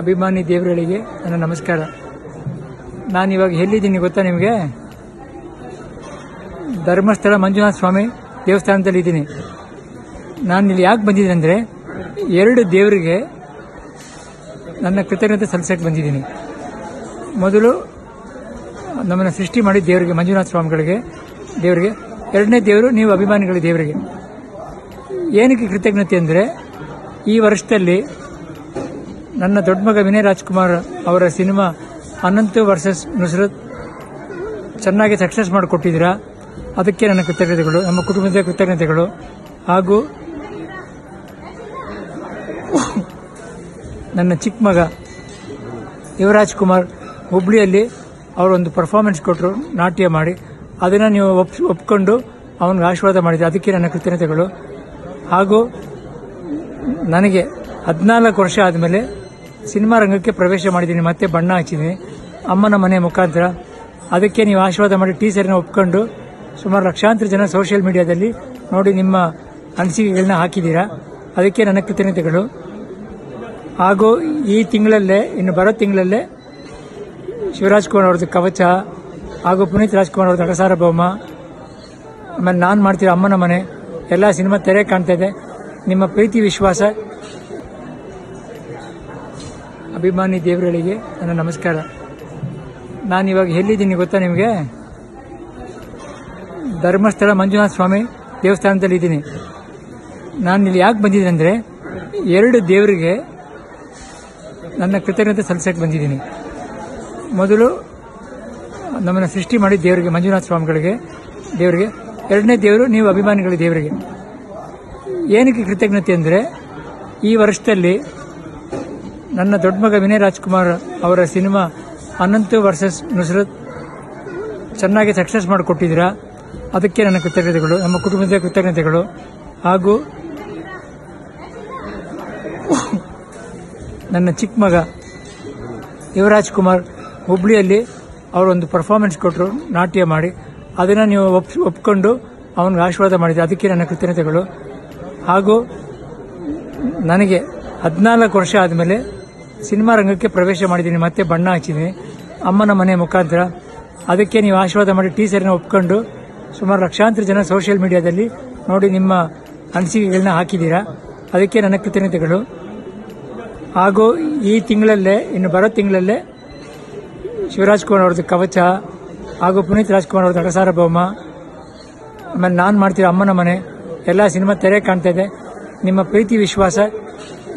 ಅಭಿಮಾನಿ ದೇವರುಗಳಿಗೆ ನನ್ನ ನಮಸ್ಕಾರ. ನಾನು ಇವಾಗ ಎಲ್ಲಿದ್ದೀನಿ ಗೊತ್ತಾ ನಿಮಗೆ? ಧರ್ಮಸ್ಥಳ ಮಂಜುನಾಥ ಸ್ವಾಮಿ ದೇವಸ್ಥಾನದಲ್ಲಿ ಇದ್ದೀನಿ. ನಾನು ಇಲ್ಲಿ ಯಾಕೆ ಬಂದಿದ್ದೀನಿ ಅಂದರೆ, ಎರಡು ದೇವರಿಗೆ ನನ್ನ ಕೃತಜ್ಞತೆ ಸಲ್ಲಿಸಕ್ಕೆ ಬಂದಿದ್ದೀನಿ. ಮೊದಲು ನಮ್ಮನ್ನು ಸೃಷ್ಟಿ ಮಾಡಿ ದೇವರಿಗೆ, ಮಂಜುನಾಥ ಸ್ವಾಮಿಗಳಿಗೆ, ದೇವರಿಗೆ. ಎರಡನೇ ದೇವರು ನೀವು ಅಭಿಮಾನಿಗಳ ದೇವರಿಗೆ. ಏನಕ್ಕೆ ಕೃತಜ್ಞತೆ ಅಂದರೆ, ಈ ವರ್ಷದಲ್ಲಿ ನನ್ನ ದೊಡ್ಡ ಮಗ ವಿನಯ್ ರಾಜ್ಕುಮಾರ್ ಅವರ ಸಿನಿಮಾ ಅನಂತ ವರ್ಸಸ್ ನುಸ್ರತ್ ಚೆನ್ನಾಗಿ ಸಕ್ಸಸ್ ಮಾಡಿಕೊಟ್ಟಿದ್ದೀರಾ? ಅದಕ್ಕೆ ನನ್ನ ಕೃತಜ್ಞತೆಗಳು, ನಮ್ಮ ಕುಟುಂಬದ ಕೃತಜ್ಞತೆಗಳು. ಹಾಗೂ ನನ್ನ ಚಿಕ್ಕ ಮಗ ಯುವರಾಜ್ ಕುಮಾರ್ ಹುಬ್ಳಿಯಲ್ಲಿ ಅವರೊಂದು ಪರ್ಫಾರ್ಮೆನ್ಸ್ ಕೊಟ್ಟರು ನಾಟ್ಯ ಮಾಡಿ. ಅದನ್ನು ನೀವು ಒಪ್ ಒಪ್ಕೊಂಡು ಅವನಿಗೆ ಆಶೀರ್ವಾದ ಮಾಡಿದೆ ಅದಕ್ಕೆ ನನ್ನ ಕೃತಜ್ಞತೆಗಳು. ಹಾಗೂ ನನಗೆ ಹದಿನಾಲ್ಕು ವರ್ಷ ಆದಮೇಲೆ ಸಿನಿಮಾ ರಂಗಕ್ಕೆ ಪ್ರವೇಶ ಮಾಡಿದ್ದೀನಿ, ಮತ್ತೆ ಬಣ್ಣ ಹಚ್ಚಿದ್ದೀನಿ. ಅಮ್ಮನ ಮನೆ ಮುಖಾಂತರ. ಅದಕ್ಕೆ ನೀವು ಆಶೀರ್ವಾದ ಮಾಡಿ ಟೀಸರ್ನ ಒಪ್ಕೊಂಡು ಸುಮಾರು ಲಕ್ಷಾಂತರ ಜನ ಸೋಷಿಯಲ್ ಮೀಡಿಯಾದಲ್ಲಿ ನೋಡಿ ನಿಮ್ಮ ಅನಿಸಿಕೆಗಳನ್ನ ಹಾಕಿದ್ದೀರಾ? ಅದಕ್ಕೆ ನನ್ನ ಕೃತಜ್ಞತೆಗಳು. ಹಾಗೂ ಈ ತಿಂಗಳಲ್ಲೇ, ಇನ್ನು ಬರೋ ತಿಂಗಳಲ್ಲೇ ಶಿವರಾಜ್ ಕುಮಾರ್ ಅವ್ರದ್ದು ಕವಚ ಹಾಗೂ ಪುನೀತ್ ರಾಜ್ಕುಮಾರ್ ಅವ್ರದ್ದು ಅಡಸಾರ ಭೌಮ ಆಮೇಲೆ ನಾನು ಮಾಡ್ತಿರೋ ಅಮ್ಮನ ಮನೆ, ಎಲ್ಲ ಸಿನಿಮಾ ತೆರೆ ಕಾಣ್ತಾ ಇದೆ. ನಿಮ್ಮ ಪ್ರೀತಿ, ವಿಶ್ವಾಸ ಅಭಿಮಾನಿ ದೇವರುಗಳಿಗೆ ನನ್ನ ನಮಸ್ಕಾರ. ನಾನು ಇವಾಗ ಎಲ್ಲಿದ್ದೀನಿ ಗೊತ್ತಾ ನಿಮಗೆ? ಧರ್ಮಸ್ಥಳ ಮಂಜುನಾಥ ಸ್ವಾಮಿ ದೇವಸ್ಥಾನದಲ್ಲಿ ಇದ್ದೀನಿ. ನಾನು ಇಲ್ಲಿ ಯಾಕೆ ಬಂದಿದ್ದೀನಿ ಅಂದರೆ, ಎರಡು ದೇವರಿಗೆ ನನ್ನ ಕೃತಜ್ಞತೆ ಸಲ್ಲಿಸಕ್ಕೆ ಬಂದಿದ್ದೀನಿ. ಮೊದಲು ನಮ್ಮನ್ನು ಸೃಷ್ಟಿ ಮಾಡಿ ದೇವರಿಗೆ, ಮಂಜುನಾಥ ಸ್ವಾಮಿಗಳಿಗೆ, ದೇವರಿಗೆ. ಎರಡನೇ ದೇವರು ನೀವು ಅಭಿಮಾನಿಗಳ ದೇವರಿಗೆ. ಏನಕ್ಕೆ ಕೃತಜ್ಞತೆ ಅಂದರೆ, ಈ ವರ್ಷದಲ್ಲಿ ನನ್ನ ದೊಡ್ಡ ಮಗ ವಿನಯ್ ರಾಜ್ಕುಮಾರ್ ಅವರ ಸಿನಿಮಾ ಅನಂತ್ ವರ್ಸಸ್ ನುಸರತ್ ಚೆನ್ನಾಗಿ ಸಕ್ಸಸ್ ಮಾಡಿಕೊಟ್ಟಿದ್ದೀರಾ? ಅದಕ್ಕೆ ನನ್ನ ಕೃತಜ್ಞತೆಗಳು, ನಮ್ಮ ಕುಟುಂಬದ ಕೃತಜ್ಞತೆಗಳು. ಹಾಗೂ ನನ್ನ ಚಿಕ್ಕ ಮಗ ಯುವರಾಜ್ ಕುಮಾರ್ ಹುಬ್ಳಿಯಲ್ಲಿ ಅವರೊಂದು ಪರ್ಫಾರ್ಮೆನ್ಸ್ ಕೊಟ್ಟರು, ನಾಟ್ಯ ಮಾಡಿ. ಅದನ್ನು ನೀವು ಒಪ್ ಒಪ್ಕೊಂಡು ಅವನಿಗೆ ಆಶೀರ್ವಾದ ಮಾಡಿದೆ ಅದಕ್ಕೆ ನನ್ನ ಕೃತಜ್ಞತೆಗಳು. ಹಾಗೂ ನನಗೆ ಹದಿನಾಲ್ಕು ವರ್ಷ ಆದಮೇಲೆ ಸಿನಿಮಾ ರಂಗಕ್ಕೆ ಪ್ರವೇಶ ಮಾಡಿದ್ದೀನಿ, ಮತ್ತೆ ಬಣ್ಣ ಹಚ್ಚಿದ್ದೀನಿ ಅಮ್ಮನ ಮನೆ ಮುಖಾಂತರ. ಅದಕ್ಕೆ ನೀವು ಆಶೀರ್ವಾದ ಮಾಡಿ ಟೀಸರ್ನ ಒಪ್ಕೊಂಡು ಸುಮಾರು ಲಕ್ಷಾಂತರ ಜನ ಸೋಷಿಯಲ್ ಮೀಡಿಯಾದಲ್ಲಿ ನೋಡಿ ನಿಮ್ಮ ಅನಿಸಿಕೆಗಳನ್ನ ಹಾಕಿದ್ದೀರಾ? ಅದಕ್ಕೆ ನನ್ನ ಕೃತಜ್ಞತೆಗಳು. ಹಾಗೂ ಈ ತಿಂಗಳಲ್ಲೇ, ಇನ್ನು ಬರೋ ತಿಂಗಳಲ್ಲೇ ಶಿವರಾಜ್ ಕುಮಾರ್ ಅವ್ರದ್ದು ಕವಚ ಹಾಗೂ ಪುನೀತ್ ರಾಜ್ಕುಮಾರ್ ಅವ್ರದ್ದು ಅಡಸಾರ ಭೌಮ ಆಮೇಲೆ ನಾನು ಮಾಡ್ತಿರೋ ಅಮ್ಮನ ಮನೆ, ಎಲ್ಲ ಸಿನಿಮಾ ತೆರೆ ಕಾಣ್ತಾ ಇದೆ. ನಿಮ್ಮ ಪ್ರೀತಿ, ವಿಶ್ವಾಸ